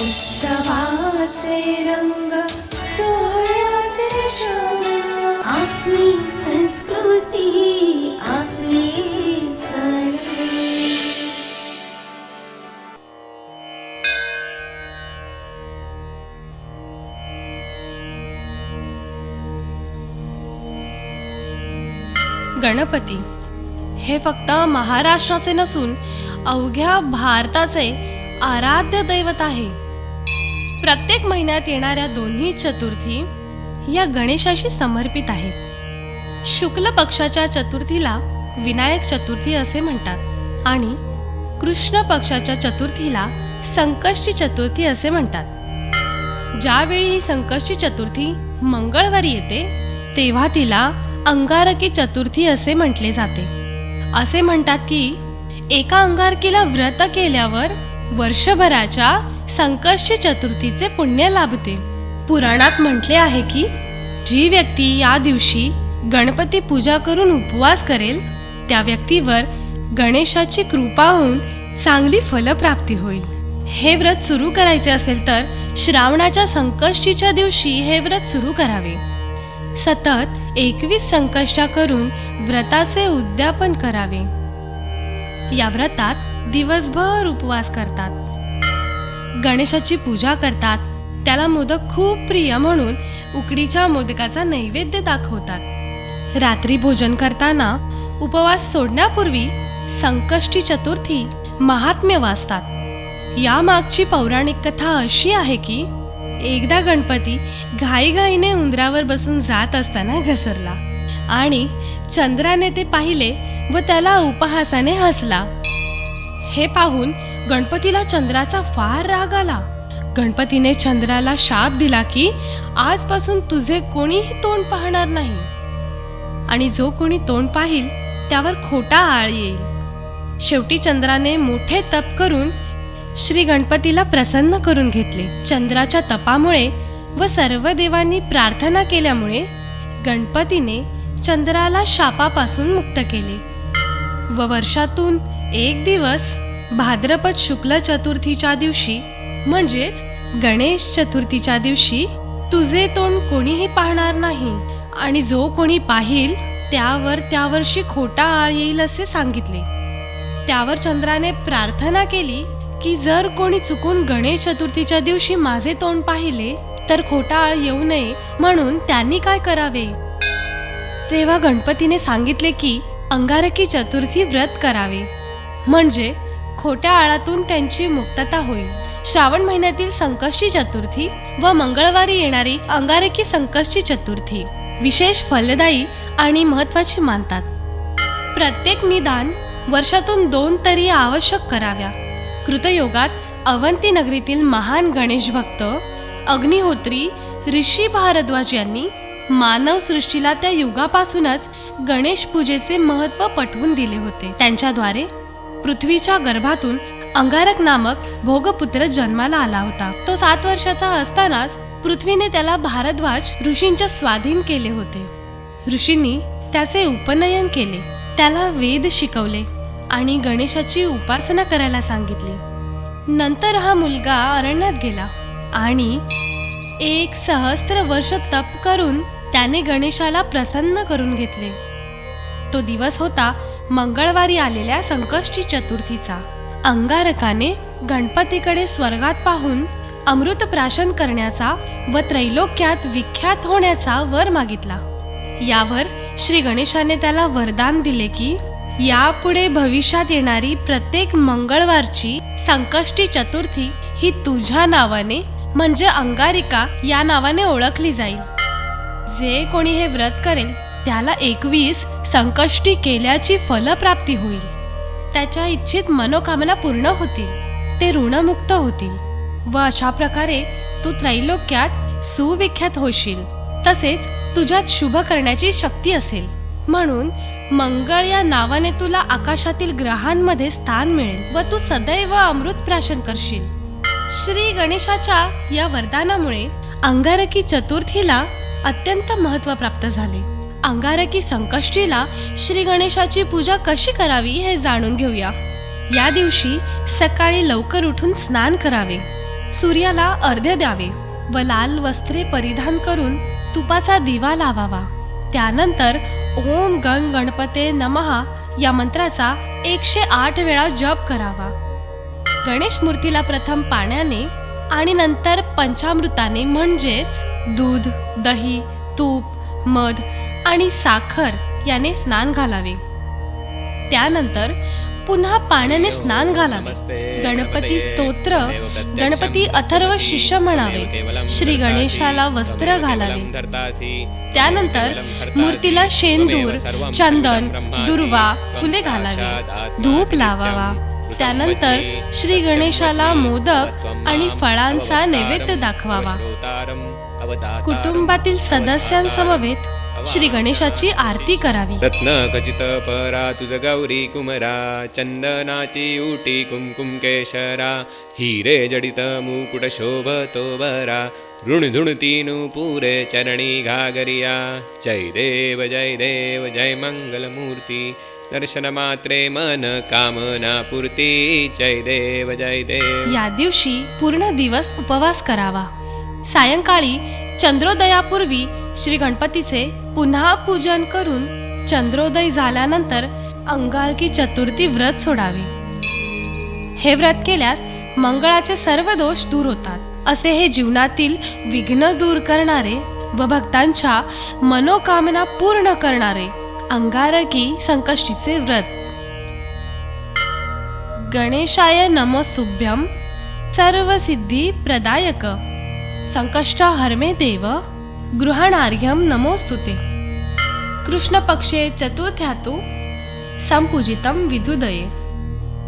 उत्सवाचे रंग सोहळ्याचे आपली संस्कृती आपले सण. गणपती. हे फक्त महाराष्ट्राचे नसून अवघ्या भारताचे आराध्य दैवत आहे. प्रत्येक महिन्यात येणाऱ्या दोन्ही चतुर्थी या गणेशाशी समर्पित आहेत. शुक्ल पक्षाच्या चतुर्थीला विनायक चतुर्थी असे म्हणतात आणि कृष्ण पक्षाच्या चतुर्थीला संकष्टी चतुर्थी असे म्हणतात. ज्यावेळी ही संकष्टी चतुर्थी मंगळवारी येते तेव्हा तिला अंगारकी चतुर्थी असे म्हटले जाते. असे म्हणतात की एका अंगारकीला व्रत केल्यावर वर्षभराच्या संकष्टी चतुर्थीचे पुण्य लाभते. पुराणात म्हटले आहे की जी व्यक्ती या दिवशी गणपती पूजा करून उपवास करेल त्या व्यक्तीवर गणेशाची कृपा होऊन चांगली फलप्राप्ती होईल. हे व्रत सुरू करायचे असेल तर श्रावणाच्या संकष्टीच्या दिवशी हे व्रत सुरू करावे. सतत एकवीस संकष्टा करून व्रताचे उद्यापन करावे. या व्रतात दिवसभर उपवास करतात. गणेशाची पूजा करतात. त्याला मोदक खूप प्रिय म्हणून उकडीच्या मोदकाचा नैवेद्य दाखवतात. रात्री भोजन करताना उपवास सोडण्यापूर्वी संकष्टी चतुर्थी महात्म्य वाचतात. या मागची पौराणिक कथा अशी आहे की एकदा गणपती घाईघाईने उंदरावर बसून जात असताना घसरला आणि चंद्राने ते पाहिले व त्याला उपहासाने हसला. हे पाहून गणपतीला चंद्राचा फार राग आला. गणपतीने चंद्राला शाप दिला की आजपासून तुझे कोणीही तोंड पाहणार नाही. आणि जो कोणी तोंड पाहिल त्यावर खोटा आळ येईल. शेवटी चंद्राने मोठे तप करून श्री गणपतीला प्रसन्न करून घेतले. चंद्राच्या तपामुळे व सर्व देवांनी प्रार्थना केल्यामुळे गणपतीने चंद्राला शापापासून मुक्त केले. व वर्षातून एक दिवस भाद्रपद शुक्ल चतुर्थीच्या दिवशी म्हणजेच गणेश चतुर्थीच्या दिवशी तुझे तोंड कोणीही पाहणार नाही आणि जो कोणी पाहिल त्यावर त्या वर्षी खोटा आळ येईल असे सांगितले. त्यावर चंद्राने प्रार्थना केली की जर कोणी चुकून गणेश चतुर्थीच्या दिवशी माझे तोंड पाहिले तर खोटा आळ येऊ नये म्हणून त्यांनी काय करावे? तेव्हा गणपतीने सांगितले की अंगारकी चतुर्थी व्रत करावे. म्हणजे खोट्या आळातून त्यांची मुक्तता होईल. श्रावण महिन्यातील संकष्टी चतुर्थी व मंगळवारी येणारी अंगारकी संकष्टी चतुर्थी विशेष फलदायी आणि महत्वाची मानतात. प्रत्येक निदान वर्षातून दोन तरी आवश्यक कराव्या. कृतयोगात अवंती नगरीतील महान गणेश भक्त अग्निहोत्री ऋषी भारद्वाज यांनी मानव सृष्टीला त्या युगापासूनच गणेश पूजेचे महत्त्व पटवून दिले होते. त्यांच्याद्वारे पृथ्वीच्या गर्भातून अंगारक नामक भोगपुत्र जन्माला आला होता. तो सात वर्षाचा असतानाच पृथ्वीने त्याला भारद्वाज ऋषींच्या स्वाधीन केले होते. ऋषींनी त्याचे उपनयन केले. त्याला वेद शिकवले आणि गणेशाची उपासना करायला सांगितली. नंतर हा मुलगा अरण्यात गेला आणि एक सहस्त्र वर्ष तप करून त्याने गणेशाला प्रसन्न करून घेतले. तो दिवस होता मंगळवारी आलेल्या संकष्टी चतुर्थीचा. अंगारकाने गणपतीकडे स्वर्गात पाहून अमृत प्राशन करण्याचा व त्रैलोक्यात विख्यात होण्याचा वर मागितला. यावर श्री गणेशाने त्याला वरदान दिले की यापुढे भविष्यात येणारी प्रत्येक मंगळवारची संकष्टी चतुर्थी ही तुझ्या नावाने म्हणजे अंगारिका या नावाने ओळखली जाईल. जे कोणी हे व्रत करेल त्याला एकवीस संकष्टी केल्याची फलप्राप्ती होईल. त्याच्या इच्छित मनोकामना पूर्ण होतील. ते ऋणमुक्त होतील व अशा प्रकारे तू त्रैलोक्यात सुविख्यात होशील. तसेच तुझ्यात शुभ करण्याची शक्ती असेल. म्हणून मंगळ या नावाने तुला आकाशातील ग्रहांमध्ये स्थान मिळेल व तू सदैव अमृत प्राशन करशील. श्री गणेशाच्या या वरदानामुळे अंगारकी चतुर्थीला अत्यंत महत्त्व प्राप्त झाले. अंगारकी संकष्टीला श्री गणेशाची पूजा कशी करावी हे जाणून घेऊया. या दिवशी सकाळी लवकर उठून स्नान करावे. सूर्याला अर्ध्य द्यावे व लाल वस्त्रे परिधान करून तुपाचा दिवा लावावा. त्यानंतर ओम गण गणपते नमहा या मंत्राचा एकशे आठ वेळा जप करावा. गणेश मूर्तीला प्रथम पाण्याने आणि नंतर पंचामृताने म्हणजेच दूध दही तूप मध आणि साखर याने स्नान घालावे. त्यानंतर पुन्हा पाण्याने स्नान घालावे. गणपती स्तोत्र. गणपती अथर्व शिष्य म्हणावे. श्री गणेशाला वस्त्र घालावे. त्यानंतर मूर्तीला शेंदूर चंदन दुर्वा फुले घालावे. धूप लावावा. त्यानंतर श्री गणेशाला मोदक आणि फळांचा नैवेद्य दाखवावा. कुटुंबातील सदस्यांसमवेत श्री गणेशाची आरती करावी. रत्न खचित परा तुझ गौरी कुमरा चंदनाची उटी कुमकुम केशरा हिरे जडित मुकुट शोभतो बरा ऋणधुणतीनु पुरे चरणी घागरिया। जय देव जय देव जय मंगलमूर्ती दर्शन मात्रे मन कामना पूर्ती। जय देव जय देव। या दिवशी पूर्ण दिवस उपवास करावा. सायंकाळी चंद्रोदयापूर्वी श्री गणपतीचे पुन्हा पूजन करून चंद्रोदय झाल्यानंतर अंगारकी चतुर्थी व्रत सोडावे. हे व्रत केल्यास मंगळाचे सर्व दोष दूर होतात. असे हे जीवनातील विघ्न दूर करणारे व भक्तांच्या मनोकामना पूर्ण करणारे अंगारकी संकष्टीचे व्रत. गणेशाय नमोस्तुभ्यं सर्वसिद्धी प्रदायक. संकष्ट हरमे देव गृहणार्घ्यं नमोस्तुते। कृष्णपक्षे चतुर्थ्यातु संपूजितं विदुदये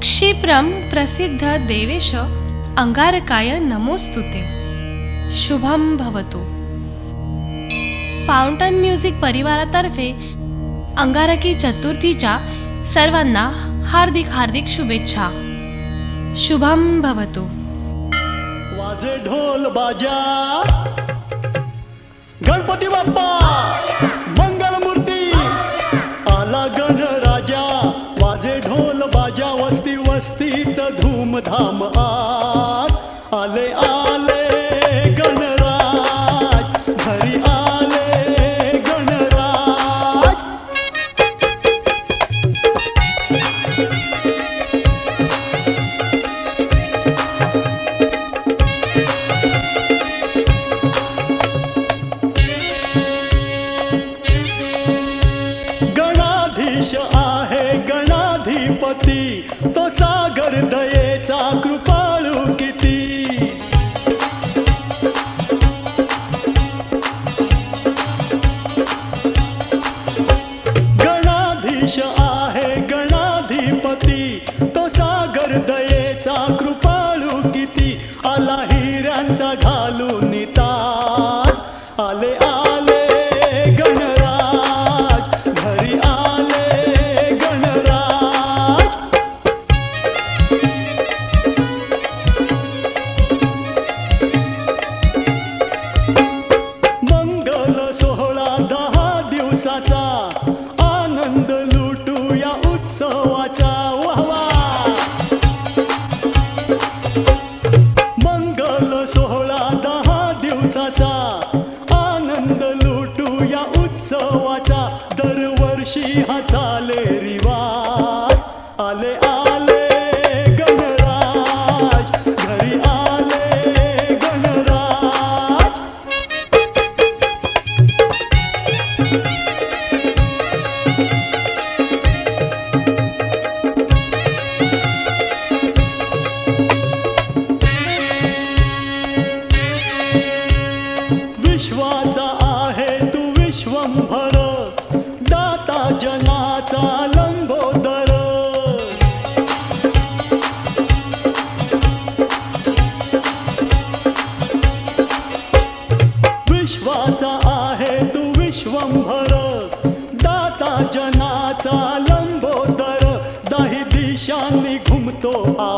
क्षिप्रं प्रसिद्ध देवेश अंगारकाय नमोस्तुते। शुभम भवतु। फाउंटन म्युझिक परिवारातर्फे अंगारकी चतुर्थीच्या सर्वांना हार्दिक हार्दिक शुभेच्छा। शुभम भवतु। वाजे ढोल बाजा. गणपती बाप्पा मंगलमूर्ती आला गण राजा. वाजे ढोल बाजा वस्ती वस्तीत धूमधाम आ. गणाधीश आहे दिवसाचा आनंद लुटूया उत्सवाचा. दरवर्षी हा चाले Oh.